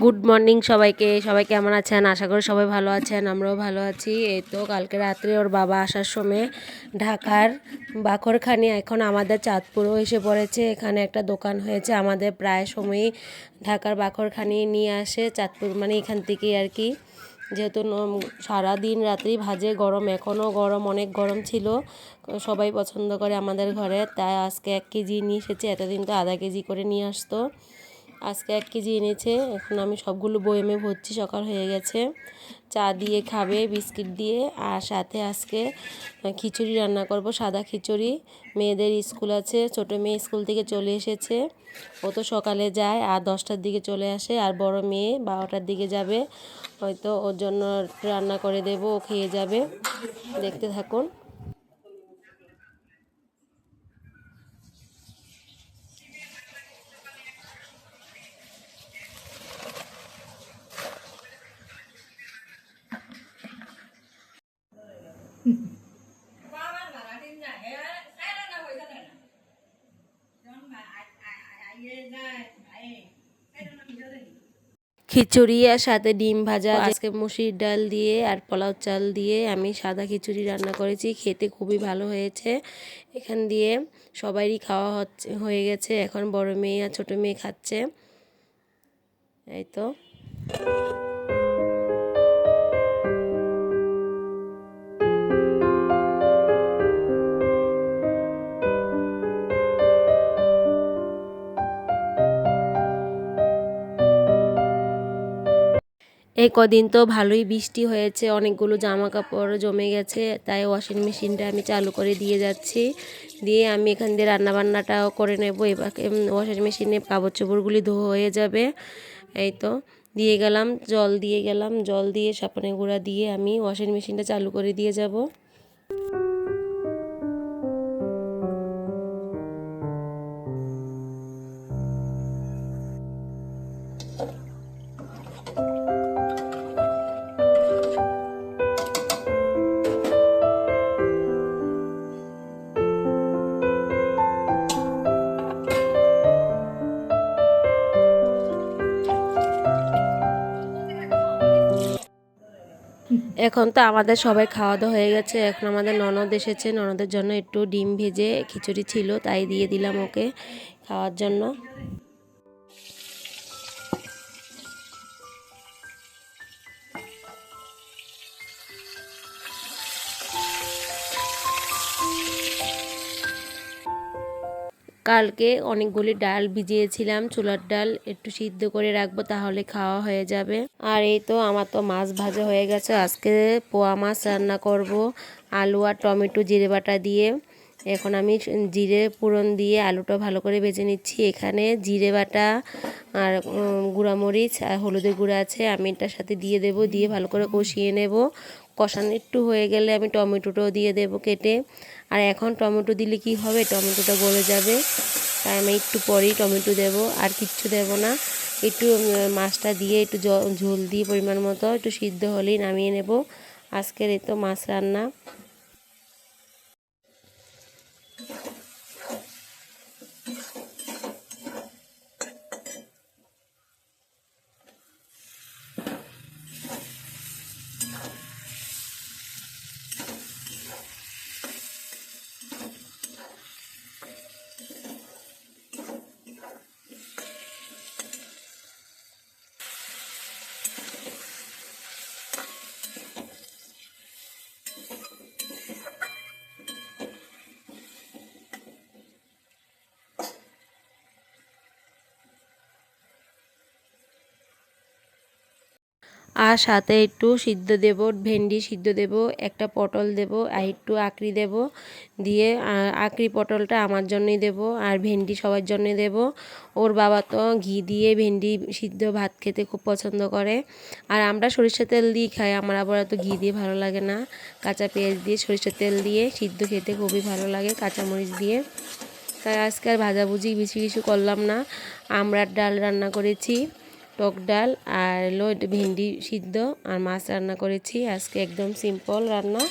Good morning সবাইকে। সবাই কেমন আছেন? আশা করি সবাই ভালো আছেন, আমরাও ভালো আছি। এই তো কালকে রাত্রে ওর বাবা আসার সময় ঢাকার বাখরখানি, এখন আমাদের চাঁদপুরও এসে পড়েছে। এখানে একটা দোকান হয়েছে, আমাদের প্রায় সময়ই ঢাকার বাখরখানি নিয়ে আসে চাঁদপুর মানে এখান থেকেই আর কি। যেহেতু ন- সারাদিন রাত্রি ভাজে, গরম এখনও গরম, অনেক গরম ছিল। সবাই পছন্দ করে আমাদের ঘরে। তাই আজকে এক কেজি নিয়ে এসেছে, এতদিন তো আধা কেজি করে নিয়ে আসতো। আজকে এক কেজি এনেছে। এখন আমি সবগুলো বয়েমে ভরছি সকাল হয়ে গেছে। চা দিয়ে খাবে, বিস্কিট দিয়ে। আর সাথে আজকে খিচুড়ি রান্না করব, সাদা খিচুড়ি। মেয়েদের স্কুল আছে, ছোট মেয়ে স্কুল থেকে চলে এসেছে। ও তো সকালে যায়, আর দশটার দিকে চলে আসে। আর বড় মেয়ে বারোটার দিকে যাবে। হয়তো ওর জন্য রান্না করে দেব, ও খেয়ে যাবে। দেখতে থাকুন। খিচুড়ি আর সাথে ডিম ভাজা, আজকে মুসির ডাল দিয়ে আর পোলাও চাল দিয়ে আমি সাদা খিচুড়ি রান্না করেছি, খেতে খুবই ভালো হয়েছে। এখান দিয়ে সবারই খাওয়া হচ্ছে, হয়ে গেছে, এখন বড় মেয়ে আর ছোট মেয়ে খাচ্ছে। এই তো। এই কদিন তো ভালোই বৃষ্টি হয়েছে, অনেকগুলো জামা কাপড় জমে গেছে, তাই ওয়াশিং মেশিনটা আমি চালু করে দিয়ে যাচ্ছি। দিয়ে আমি এখান দিয়ে রান্নাবান্নাটাও করে নেব, এবার ওয়াশিং মেশিনে কাপড় চোপড়গুলি ধোয়া হয়ে যাবে। এই তো, দিয়ে গেলাম, জল দিয়ে গেলাম, জল দিয়ে সাপনে গুঁড়া দিয়ে আমি ওয়াশিং মেশিনটা চালু করে দিয়ে যাব। এখন তো আমাদের সবাই খাওয়া দাওয়া হয়ে গেছে। এখন আমাদের ননদ এসেছে। ননদের জন্য একটু ডিম ভেজে খিচুড়ি ছিল, তাই দিয়ে দিলাম ওকে খাওয়ার জন্য। কালকে অনেকগুলি ডাল ভিজিয়েছিলাম চুলার ডাল একটু সিদ্ধ করে রাখব তাহলে খাওয়া হয়ে যাবে। আর এই তো আমার তো মাছ ভাজা হয়ে গেছে, আজকে পোয়া মাছ রান্না করব, আলু আর টমেটো জিরে বাটা দিয়ে। এখন আমি জিরে পুরন দিয়ে আলুটা ভালো করে ভেজে নিচ্ছি। এখানে জিরে বাটা আর গুঁড়ামরিচ আর হলুদের গুঁড়া আছে, আমি এটার সাথে দিয়ে দেব, দিয়ে ভালো করে কষিয়ে নেব। কষানো একটু হয়ে গেলে আমি টমেটোটাও দিয়ে দেব কেটে। আর এখন টমেটো দিলে কি হবে? টমেটোটা গলে যাবে। তাই আমি একটু পরেই টমেটো দেব। আর কিচ্ছু দেব না। একটু মাছটা দিয়ে একটু জল ঝোল দিয়ে পরিমাণ মতো একটু সিদ্ধ হলেই নামিয়ে নেব। আজকের এই তো মাছ রান্না। আর সাথে একটু সিদ্ধ দেব, ভেন্ডি সিদ্ধ দেব, একটা পটল দেব, আর একটু আঁকড়ি দেব দিয়ে আঁকড়ি পটলটা আমার জন্যই দেব আর ভেন্ডি সবার জন্যই দেব। ওর বাবা তো ঘি দিয়ে ভেন্ডি সিদ্ধ ভাত খেতে খুব পছন্দ করে। আর আমরা সরিষা তেল দিয়ে খাই, আমার আবার এত ঘি দিয়ে ভালো লাগে না। কাঁচা পেঁয়াজ দিয়ে সরিষার তেল দিয়ে সিদ্ধ খেতে খুবই ভালো লাগে কাঁচামরিচ দিয়ে। তাই আজকে আর ভাজাভুজি বেশি কিছু করলাম না। আমড়ার ডাল রান্না করেছি। টক ডাল আর এটা ভেন্ডি সিদ্ধ আর মাছ রান্না করেছি। আজকে একদম সিম্পল রান্না।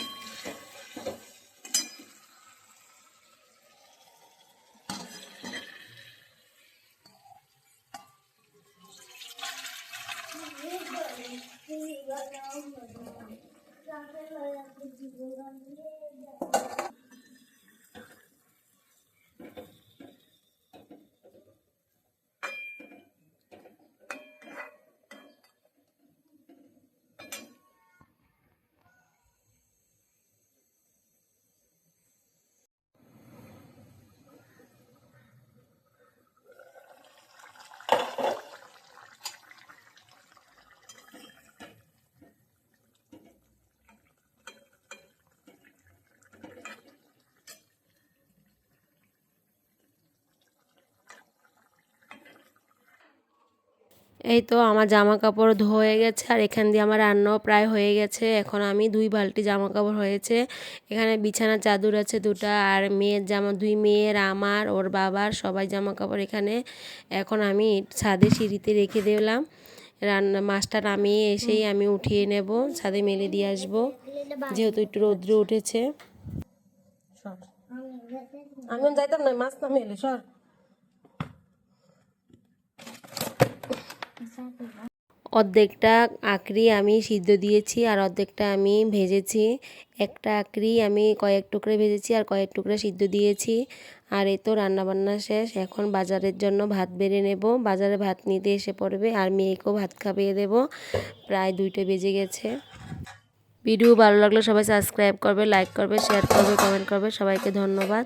এই তো আমার জামা কাপড় ধোয়ে গেছে আর এখান দিয়ে আমার রান্নাও প্রায় হয়ে গেছে। এখন আমি দুই বালতি জামা কাপড় হয়েছে। এখানে বিছানা চাদর আছে দুটা আর মেয়ের জামা দুই মেয়ের আমার ওর বাবার সবাই জামা কাপড় এখানে। এখন আমি ছাদে সিঁড়িতে রেখে দিলাম। রান্না মাছটা নামিয়ে এসেই আমি উঠিয়ে নেব ছাদে মেলে দিয়ে আসব যেহেতু একটু রৌদ্র উঠেছে। আমি যাইতাম না মাছ নামিয়ে এলে সর। অর্ধেকটা আঁকড়ি আমি সিদ্ধ দিয়েছি আর অর্ধেকটা আমি ভেজেছি। একটা আঁকড়ি আমি কয়েক টুকরে ভেজেছি আর কয়েক টুকরে সিদ্ধ দিয়েছি। আর এ তো রান্নাবান্না শেষ, এখন বাজারের জন্য ভাত বেড়ে নেব। বাজারে ভাত নিতে এসে পড়বে আর মেয়েকেও ভাত খাইয়ে দেব। প্রায় দুইটা বেজে গেছে। ভিডিও ভালো লাগলে সবাই সাবস্ক্রাইব করবে লাইক করবে শেয়ার করবে কমেন্ট করবে। সবাইকে ধন্যবাদ।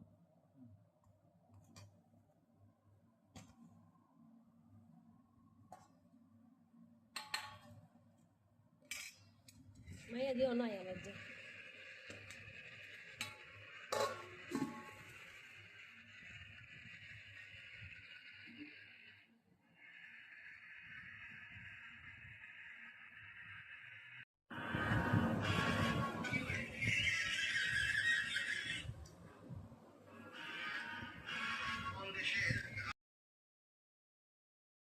মাইয়া দিও নাই আবার যে